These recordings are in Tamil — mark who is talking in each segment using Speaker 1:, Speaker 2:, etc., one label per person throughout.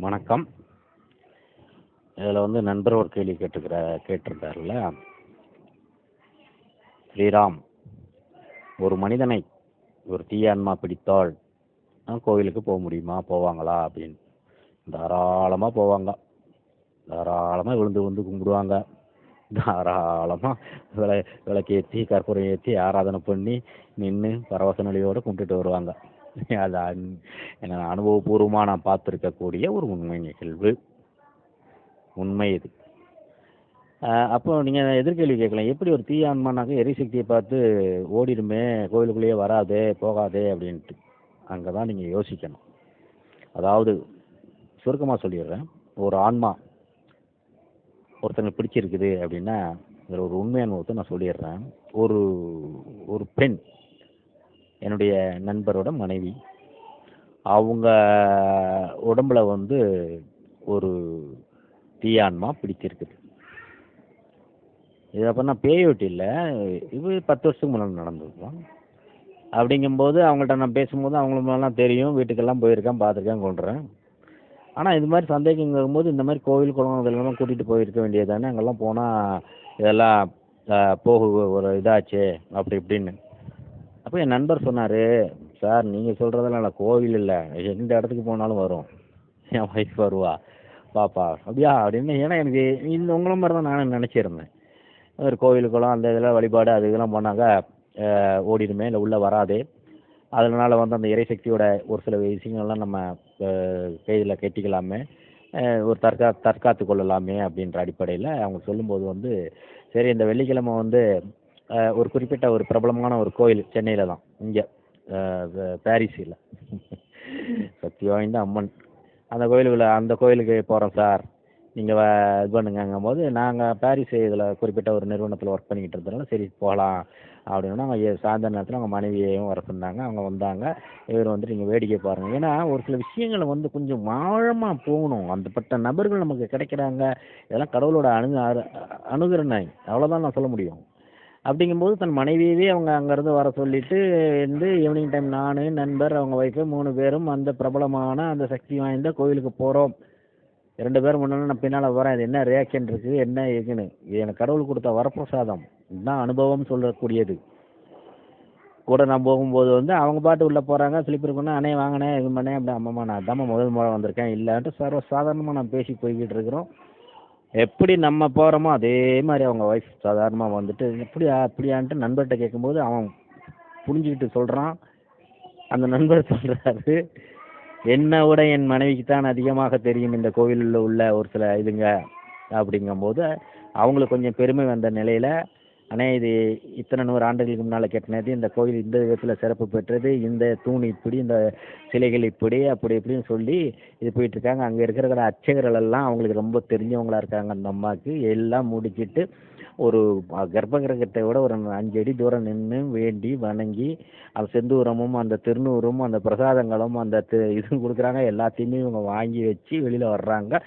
Speaker 1: வணக்கம். இதில் வந்து நண்பர் ஒரு கேள்வி கேட்டுக்கிற கேட்டிருந்தார்ல ஸ்ரீராம் ஒரு மனிதனை ஒரு தீயான்மா பிடித்தால் கோவிலுக்கு போக முடியுமா? போவாங்களா? அப்படின்னு. தாராளமாக போவாங்க. தாராளமாக விழுந்து விழுந்து கும்பிடுவாங்க. தாராளமாக விளை விளக்கேற்றி கற்பூரம் ஏற்றி ஆராதனை பண்ணி நின்று பரவச நிலையோடு கும்பிட்டுட்டு வருவாங்க. அது அந் என்ன அனுபவபூர்வமாக நான் பார்த்துருக்கக்கூடிய ஒரு உண்மை நிகழ்வு. உண்மை இது. அப்போ நீங்கள் எதிர்கேள்வி கேட்கலாம் எப்படி ஒரு தீய ஆன்மானாக்க எரிசக்தியை பார்த்து ஓடிடுமே கோவிலுக்குள்ளேயே வராதே போகாதே அப்படின்ட்டு. அங்கே தான் நீங்கள் யோசிக்கணும். அதாவது சுருக்கமாக சொல்லிடுறேன். ஒரு ஆன்மா ஒருத்தங்களுக்கு பிடிச்சிருக்குது அப்படின்னா இதில் ஒரு உண்மையான ஒருத்தர் நான் சொல்லிடுறேன். ஒரு ஒரு பெண் என்னுடைய நண்பரோட மனைவி. அவங்க உடம்புல வந்து ஒரு தீயான்மா பிடிச்சிருக்குது இது அப்போ நான் பேயோட்டி இல்லை. இது பத்து வருஷத்துக்கு முன்னாடி நடந்ததுதான். அப்படிங்கும்போது அவங்கள்ட்ட நான் பேசும்போது அவங்களுக்கெல்லாம் தெரியும். வீட்டுக்கெல்லாம் போயிருக்கேன் பார்த்துருக்கேன் கொண்டுறேன் ஆனால் இது மாதிரி சந்தேகங்கும் போது இந்த மாதிரி கோவில் குளம் இதெல்லாம் கூட்டிகிட்டு போயிருக்க வேண்டியது தானே அங்கெல்லாம் போனால் இதெல்லாம் ஆஹ், போகு ஒரு இதாச்சு அப்படி இப்படின்னு. அப்போ என் நண்பர் சொன்னார் சார் நீங்கள் சொல்கிறதெல்லாம் இல்லை கோவில் இல்லை. எந்த இடத்துக்கு போனாலும் வரும். என் ஒய்ஃப் வருவா. பாப்பா அப்படியா? அப்படின்னு. ஏன்னா எனக்கு இந்த உங்களை மாதிரி தான் நானும் நினச்சிருந்தேன். ஒரு கோவில் குளம் அந்த இதெல்லாம் வழிபாடு அது இதெல்லாம் போனாங்க ஓடிடுமே இல்லை உள்ளே வராது. அதனால் வந்து அந்த இறைசக்தியோட ஒரு சில விஷயங்கள்லாம் நம்ம கையில் கட்டிக்கலாமே. ஒரு தற்கா தற்காத்து கொள்ளலாமே அப்படின்ற அடிப்படையில் அவங்க சொல்லும்போது வந்து சரி இந்த வெள்ளிக்கிழமை வந்து ஒரு குறிப்பிட்ட ஒரு பிரபலமான ஒரு கோயில் சென்னையில் தான். இங்கே. பாரிஸில். சக்தி வாய்ந்த அம்மன். அந்த கோயிலுக்குள்ள அந்த கோயிலுக்கு போகிறோம் சார். நீங்கள் இது பண்ணுங்கங்கும் போது நாங்கள் பாரிஸ் இதில் குறிப்பிட்ட ஒரு நிறுவனத்தில் ஒர்க் பண்ணிக்கிட்டு இருந்ததுனால சரி போகலாம் அப்படின்னா அவங்க சாயந்தர நேரத்தில் அவங்க மனைவியையும் வர சொன்னாங்க. அவங்க வந்தாங்க. இவர் வந்துட்டு நீங்கள் வேடிக்கை பாருங்கள் ஏன்னா ஒரு சில விஷயங்களை வந்து கொஞ்சம் ஆழமாக போகணும். அந்தப்பட்ட நபர்கள் நமக்கு கிடைக்கிறாங்க. இதெல்லாம் கடவுளோட அணுகு அரு- அவ்வளோதான் நான் சொல்ல முடியும். அப்படிங்கும்போது தன் மனைவியவே அவங்க அங்கேருந்து வர சொல்லிட்டு வந்து ஈவினிங் டைம் நான் நண்பர் அவங்க ஒய்ஃபு மூணு பேரும் அந்த பிரபலமான அந்த சக்தி வாய்ந்த கோயிலுக்கு போகிறோம் ரெண்டு பேரும் முன்னாடி நான் பின்னால் வரேன். இது என்ன ரியாக்ஷன் இருக்குது என்ன இருக்குன்னு இது எனக்கு கடவுள் கொடுத்த வரப்பிரசாதம். இதுதான் அனுபவம் சொல்லக்கூடியது. கூட நான் போகும்போது வந்து அவங்க பாட்டு உள்ளே போகிறாங்க ஸ்லிப் இருக்குன்னா அண்ணே வாங்கினேன் இது பண்ணேன் அப்படி அம்மாம்மா நான் அதாம்மா முதல் முறை வந்திருக்கேன். இல்லைன்ட்டு சர்வ சாதாரணமாக நான் பேசி போய்கிட்டு இருக்கிறோம். எப்படி நம்ம போகிறோமோ அதே மாதிரி அவங்க ஒய்ஃப் சாதாரணமாக வந்துட்டு எப்படியா அப்படியான்ட்டு நண்பர்கிட்ட கேட்கும்போது அவன் புரிஞ்சுக்கிட்டு சொல்கிறான் அந்த நண்பர் சொல்கிறாரு என்னை விட என் மனைவிக்கு தான் அதிகமாக தெரியும் இந்த கோவிலில் உள்ள ஒரு சில இதுங்க? அப்படிங்கும்போது அவங்களுக்கு கொஞ்சம் பெருமை வந்த நிலையில் அண்ணே இது இத்தனை நூறு ஆண்டுகளுக்கு முன்னால் கட்டினது இந்த கோவில் இந்த விதத்தில் சிறப்பு பெற்றது இந்த தூண் இப்படி இந்த சிலைகள் இப்படி அப்படி இப்படின்னு சொல்லி இது போயிட்டுருக்காங்க. அங்கே இருக்கிற அர்ச்சகர்கள் எல்லாம் அவங்களுக்கு ரொம்ப தெரிஞ்சவங்களாக இருக்காங்க அந்த அம்மாவுக்கு. எல்லாம் முடிச்சிட்டு ஒரு கர்ப்ப கிரகத்தை விட ஒரு அஞ்சு அடி தூரம் நின்று வேண்டி வணங்கி அந்த செந்தூரமும் அந்த திருநூறும் அந்த பிரசாதங்களும் அந்த இதுவும் கொடுக்குறாங்க. எல்லாத்தையுமே இவங்க வாங்கி வச்சு வெளியில் வர்றாங்க.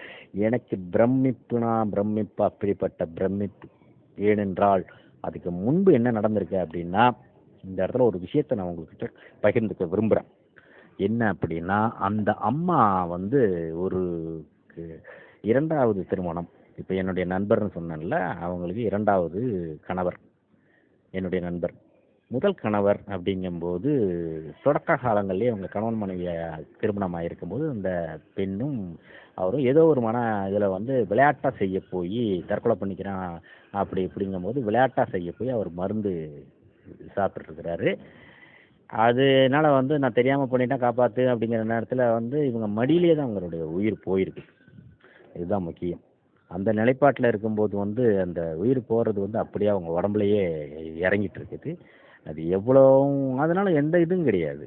Speaker 1: எனக்கு பிரமிப்புனா பிரமிப்பு அப்படிப்பட்ட பிரமிப்பு. ஏனென்றால் அதுக்கு முன்பு என்ன நடந்திருக்கு அப்படின்னா இந்த இடத்துல ஒரு விஷயத்தை நான் உங்ககிட்ட பகிர்ந்துக்க விரும்புகிறேன் என்ன அப்படின்னா அந்த அம்மா வந்து ஒரு இரண்டாவது திருமணம். இப்போ என்னுடைய நண்பர்னு சொன்னேன்ல அவங்களுக்கு இரண்டாவது கணவர். என்னுடைய நண்பர். முதல் கணவர் அப்படிங்கும்போது தொடக்க காலங்கள்லேயே அவங்க கணவன் மனைவியை திருமணம் ஆகிருக்கும்போது அந்த பெண்ணும் அவரும் ஏதோ ஒரு மன இதில் வந்து விளையாட்டாக செய்ய போய் தற்கொலை பண்ணிக்கிறான் அப்படி இப்படிங்கும்போது விளையாட்டாக செய்ய போய் அவர் மருந்து சாப்பிட்ருக்கிறாரு அதனால வந்து நான் தெரியாமல் பண்ணிட்டேன் காப்பாற்று அப்படிங்கிற நேரத்தில் வந்து இவங்க மடியிலே தான் அவங்களுடைய உயிர் போயிருக்கு. இதுதான் முக்கியம். அந்த நிலைப்பாட்டில் இருக்கும்போது வந்து அந்த உயிர் போகிறது வந்து அப்படியே அவங்க உடம்புலையே இறங்கிட்டு இருக்குது. அது எவ்வளோ அதனால் எந்த இதுவும் கிடையாது.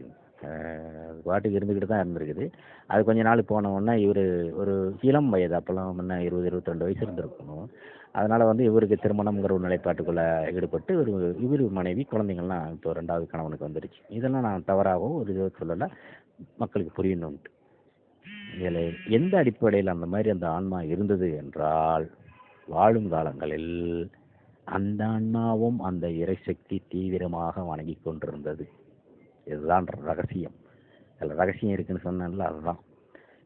Speaker 1: பாட்டுக்கு இருந்துக்கிட்டு தான் இருந்திருக்குது. அது கொஞ்ச நாள் போன இவர் ஒரு இளம் வயது அப்போல்லாம் முன்ன இருபது இருபத்திரெண்டு வயசு இருந்திருக்கணும் அதனால் வந்து இவருக்கு திருமணம்ங்கிற ஒரு நிலைப்பாட்டுக்குள்ளே ஈடுபட்டு ஒரு இவர் மனைவி குழந்தைங்கள்லாம் இப்போ ரெண்டாவது கணவனுக்கு வந்துடுச்சு இதெல்லாம் நான் தவறாகவும் ஒரு இது சொல்லலை. மக்களுக்கு புரியணும்ட்டு இதில் எந்த அடிப்படையில் அந்த மாதிரி அந்த ஆன்மா இருந்தது என்றால் வாழும் காலங்களில் அந்த அண்ணாவும் அந்த இறைசக்தி தீவிரமாக வணங்கி கொண்டிருந்தது. இதுதான் ரகசியம். அதில் ரகசியம் இருக்குன்னு சொன்னேன்ல அதுதான்.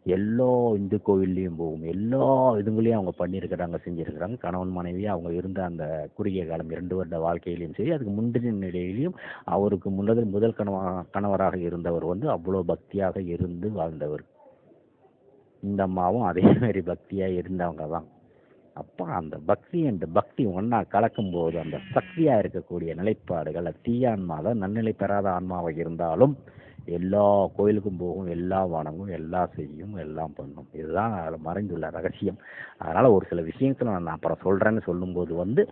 Speaker 1: எல்லா இந்து கோவில்லையும் போகும். எல்லா இதுங்களையும் அவங்க பண்ணியிருக்கிறாங்க செஞ்சுருக்கிறாங்க. கணவன் மனைவி அவங்க இருந்த அந்த குறுகிய காலம் இரண்டு வருட வாழ்க்கையிலையும் சரி அதுக்கு முந்தின நிலையிலையும் அவருக்கு முன்னதில் முதல் கணவ கணவராக இருந்தவர் வந்து அவ்வளோ பக்தியாக இருந்து வாழ்ந்தவர். இந்த அம்மாவும் அதே மாதிரி பக்தியாக இருந்தவங்க தான். அப்போ அந்த பக்தி அண்ட் பக்தி ஒன்றா கலக்கும்போது அந்த சக்தியாக இருக்கக்கூடிய நிலைப்பாடுகள் அது நன்னிலை பெறாத ஆன்மாவாக இருந்தாலும் எல்லா கோயிலுக்கும் போகும் எல்லா வணங்கும் எல்லாம் செய்யும் எல்லாம் பண்ணும். இதுதான் அதில் மறைந்துள்ள ரகசியம். அதனால் ஒரு சில விஷயத்தில் நான் அப்புறம் சொல்கிறேன்னு சொல்லும்போது வந்து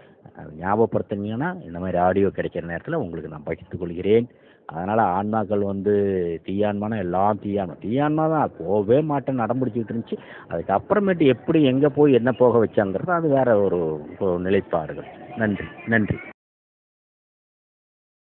Speaker 1: ஞாபகப்படுத்துங்கன்னா இந்த மாதிரி ஆடியோ கிடைக்கிற நேரத்தில் உங்களுக்கு நான் பகிர்ந்து கொள்கிறேன். அதனால் ஆன்மாக்கள் வந்து தீயான்மானா எல்லாம் தீயான்மா. தீயான்மா தான் போகவே மாட்டேன் நடம்பிடிச்சிக்கிட்டு இருந்துச்சு. அதுக்கப்புறமேட்டு எப்படி எங்கே போய் என்ன போக வச்சாங்கிறது அது வேற ஒரு ஒரு நிலைப்பாடுகள். நன்றி நன்றி.